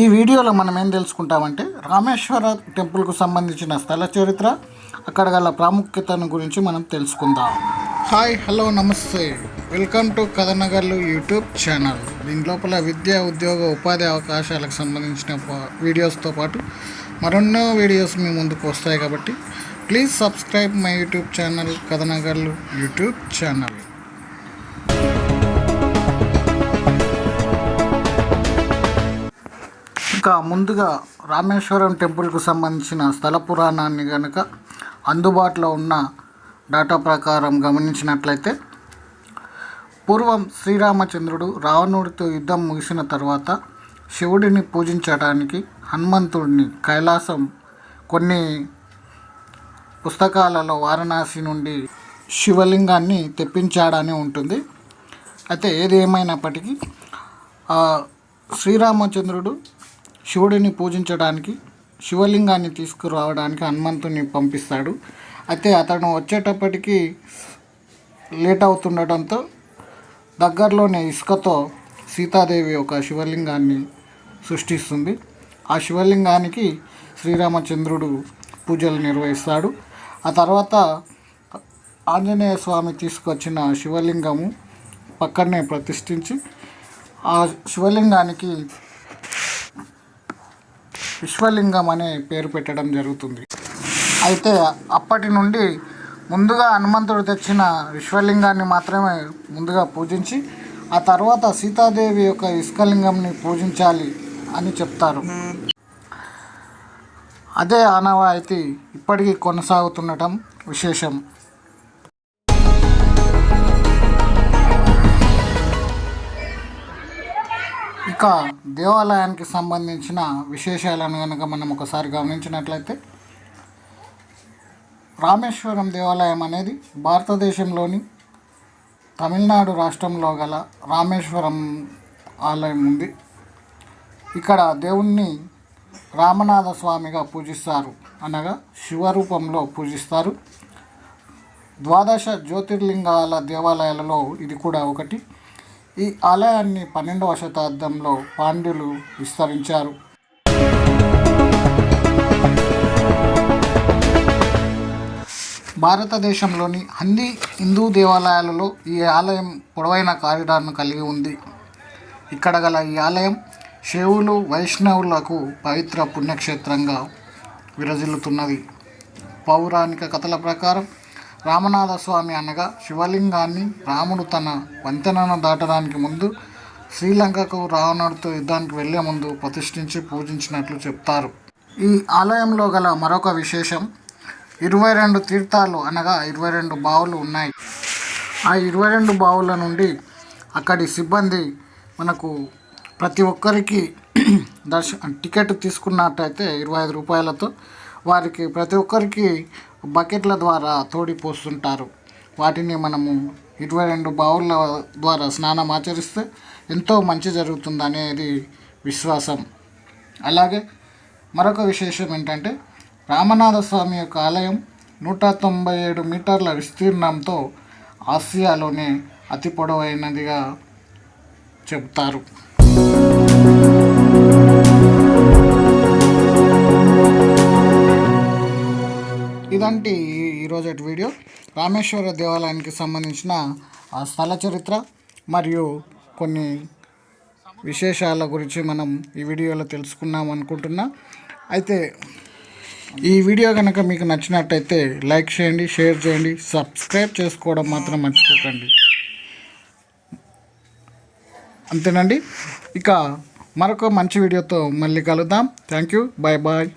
ఈ వీడియోలో మనం ఏం తెలుసుకుంటామంటే రామేశ్వర టెంపుల్కు సంబంధించిన స్థల చరిత్ర అక్కడ గల ప్రాముఖ్యతను గురించి మనం తెలుసుకుందాం. హాయ్ హలో నమస్తే. Welcome to Kathanagarlu YouTube channel. దీని లోపల విద్య ఉద్యోగ ఉపాధి అవకాశాలకు సంబంధించిన వీడియోస్తో పాటు మరెన్నో వీడియోస్ మీ ముందుకు వస్తాయి కాబట్టి please subscribe my YouTube channel Kathanagarlu YouTube channel. ఇంకా ముందుగా రామేశ్వరం టెంపుల్కు సంబంధించిన స్థల పురాణాన్ని కనుక అందుబాటులో ఉన్న డేటా ప్రకారం గమనించినట్లయితే పూర్వం శ్రీరామచంద్రుడు రావణుడితో యుద్ధం ముగిసిన తర్వాత శివుడిని పూజించడానికి హనుమంతుడిని కైలాసం కొన్ని పుస్తకాలలో వారణాసి నుండి శివలింగాన్ని తెప్పించాడని ఉంటుంది. అయితే ఏది ఏమైనప్పటికీ శ్రీరామచంద్రుడు శివుడిని పూజించడానికి శివలింగాన్ని తీసుకురావడానికి హనుమంతుని పంపిస్తాడు. అయితే అతను వచ్చేటప్పటికి లేట్ అవుతుండటంతో దగ్గరలోనే ఇసుకతో సీతాదేవి ఒక శివలింగాన్ని సృష్టిస్తుంది. ఆ శివలింగానికి శ్రీరామచంద్రుడు పూజలు నిర్వహిస్తాడు. ఆ తర్వాత ఆంజనేయ స్వామి తీసుకొచ్చిన శివలింగము పక్కనే ప్రతిష్ఠించి ఆ శివలింగానికి విశ్వలింగం అనే పేరు పెట్టడం జరుగుతుంది. అయితే అప్పటి నుండి ముందుగా హనుమంతుడు తెచ్చిన విశ్వలింగాన్ని మాత్రమే ముందుగా పూజించి ఆ తర్వాత సీతాదేవి యొక్క ఇసుకలింగంని పూజించాలి అని చెప్తారు. అదే ఆనవాయితీ ఇప్పటికీ కొనసాగుతుండటం విశేషం. యొక్క దేవాలయానికి సంబంధించిన విశేషాలను కనుక మనం ఒకసారి గమనించినట్లయితే రామేశ్వరం దేవాలయం అనేది భారతదేశంలోని తమిళనాడు రాష్ట్రంలో గల రామేశ్వరం ఆలయం ఉంది. ఇక్కడ దేవుణ్ణి రామనాథ స్వామిగా పూజిస్తారు. అనగా శివరూపంలో పూజిస్తారు. ద్వాదశ జ్యోతిర్లింగాల దేవాలయాలలో ఇది కూడా ఒకటి. ఈ ఆలయాన్ని పన్నెండవ శతాబ్దంలో పాండ్యులు విస్తరించారు. భారతదేశంలోని అన్ని హిందూ దేవాలయాలలో ఈ ఆలయం పొడవైన కారిడార్ను కలిగి ఉంది. ఇక్కడ గల ఈ ఆలయం శివులు వైష్ణవులకు పవిత్ర పుణ్యక్షేత్రంగా విరజిల్లుతున్నది. పౌరాణిక కథల ప్రకారం రామనాథ స్వామి అనగా శివలింగాన్ని రాముడు తన వంతెనను దాటడానికి ముందు శ్రీలంకకు రావణుడితో యుద్ధానికి వెళ్ళే ముందు ప్రతిష్ఠించి పూజించినట్లు చెప్తారు. ఈ ఆలయంలో గల మరొక విశేషం ఇరవై రెండు తీర్థాలు అనగా ఇరవై రెండు బావులు ఉన్నాయి. ఆ ఇరవై రెండు బావుల నుండి అక్కడి సిబ్బంది మనకు ప్రతి ఒక్కరికి దర్శ టికెట్ తీసుకున్నట్టయితే ఇరవై ఐదు రూపాయలతో వారికి ప్రతి ఒక్కరికి బకెట్ల ద్వారా తోడి పోస్తుంటారు. వాటిని మనము ఇరవై రెండు బావుల ద్వారా స్నానం ఆచరిస్తే ఎంతో మంచి జరుగుతుంది అనేది విశ్వాసం. అలాగే మరొక విశేషం ఏంటంటే రామనాథ స్వామి యొక్క ఆలయం నూట తొంభై ఏడు మీటర్ల విస్తీర్ణంతో ఆసియాలోనే అతి పొడవైనదిగా చెబుతారు ఇదంటి ఈరోజు వీడియో. రామేశ్వర దేవాలయానికి సంబంధించిన ఆ స్థల చరిత్ర మరియు కొన్ని విశేషాల గురించి మనం ఈ వీడియోలో తెలుసుకున్నాం అనుకుంటున్నా. అయితే ఈ వీడియో కనుక మీకు నచ్చినట్టయితే లైక్ చేయండి షేర్ చేయండి సబ్స్క్రైబ్ చేసుకోవడం మాత్రం మర్చిపోకండి. అంతేనండి. ఇక మరొక మంచి వీడియోతో మళ్ళీ కలుద్దాం. Thank you. Bye bye.